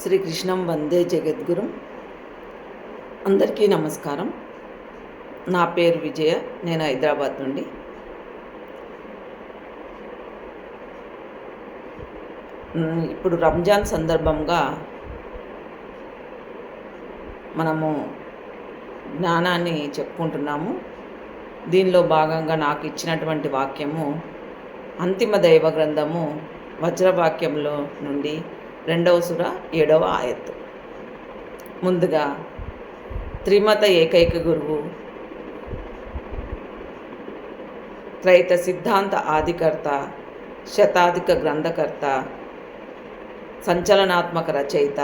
శ్రీకృష్ణం వందే జగద్గురు. అందరికీ నమస్కారం. నా పేరు విజయ నేను హైదరాబాద్ నుండి. ఇప్పుడు రంజాన్ సందర్భంగా మనము జ్ఞానాన్ని చెప్పుకుంటున్నాము. దీనిలో భాగంగా నాకు ఇచ్చినటువంటి వాక్యము అంతిమ దైవ గ్రంథము వజ్రవాక్యంలో నుండి రెండవ సుర ఏడవ ఆయత్తు ముందుగా త్రిమత ఏకైక గురువు త్రైత సిద్ధాంత ఆదికర్త శతాధిక గ్రంథకర్త సంచలనాత్మక రచయిత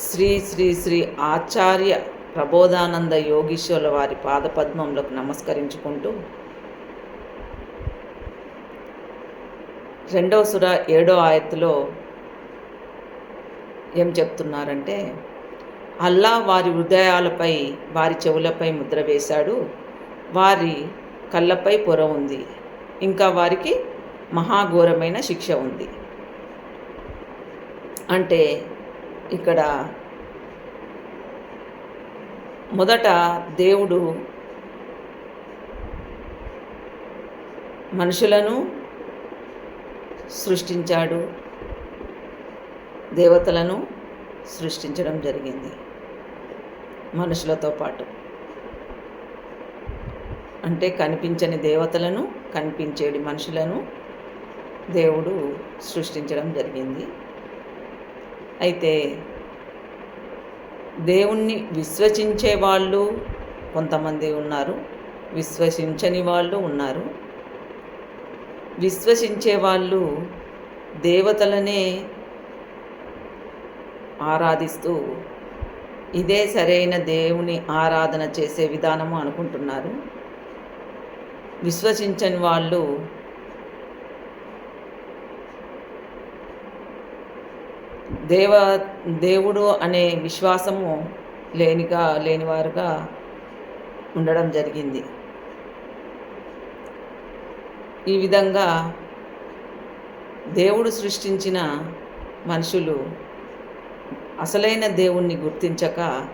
శ్రీ శ్రీ శ్రీ ఆచార్య ప్రబోధానంద యోగీశ్వరుల వారి పాదపద్మంలోకి నమస్కరించుకుంటూ రెండవ సుర ఏడో ఆయత్తులో ఏం చెప్తున్నారంటే అల్లా వారి హృదయాలపై వారి చెవులపై ముద్ర వేశాడు. వారి కళ్ళపై పొర ఉంది. ఇంకా వారికి మహాఘోరమైన శిక్ష ఉంది. అంటే ఇక్కడ మొదట దేవుడు మనుషులను సృష్టించాడు. దేవతలను సృష్టించడం జరిగింది మనుషులతో పాటు. అంటే కనిపించని దేవతలను కనిపించేడి మనుషులను దేవుడు సృష్టించడం జరిగింది. అయితే దేవుణ్ణి విశ్వసించే వాళ్ళు కొంతమంది ఉన్నారు విశ్వసించని వాళ్ళు ఉన్నారు. విశ్వసించే వాళ్ళు దేవతలనే ఆరాధిస్తూ ఇదే సరైన దేవుని ఆరాధన చేసే విధానము అనుకుంటున్నారు. విశ్వసించని వాళ్ళు దేవ దేవుడు అనే విశ్వాసము లేనిగా లేనివారుగా ఉండడం జరిగింది. ఈ విధంగా దేవుడు సృష్టించిన మనుషులు అసలైన దేవుణ్ణి గుర్తించక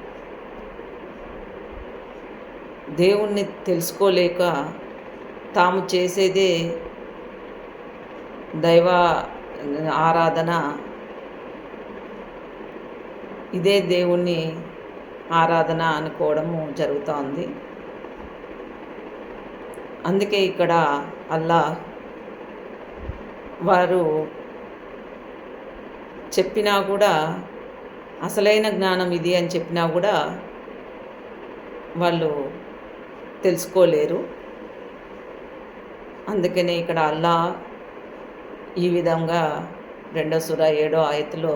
దేవుణ్ణి తెలుసుకోలేక తాము చేసేదే దైవ ఆరాధన. ఇదే దేవుణ్ణి ఆరాధన అనుకోవడము జరుగుతోంది. అందుకే ఇక్కడ అల్లా వారు చెప్పినా కూడా అసలైన జ్ఞానం ఇది అని చెప్పినా కూడా వాళ్ళు తెలుసుకోలేరు. అందుకనే ఇక్కడ అల్లా ఈ విధంగా రెండో సుర ఏడో ఆయతలో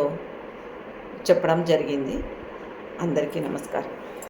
చెప్పడం జరిగింది. అందరికీ నమస్కారం.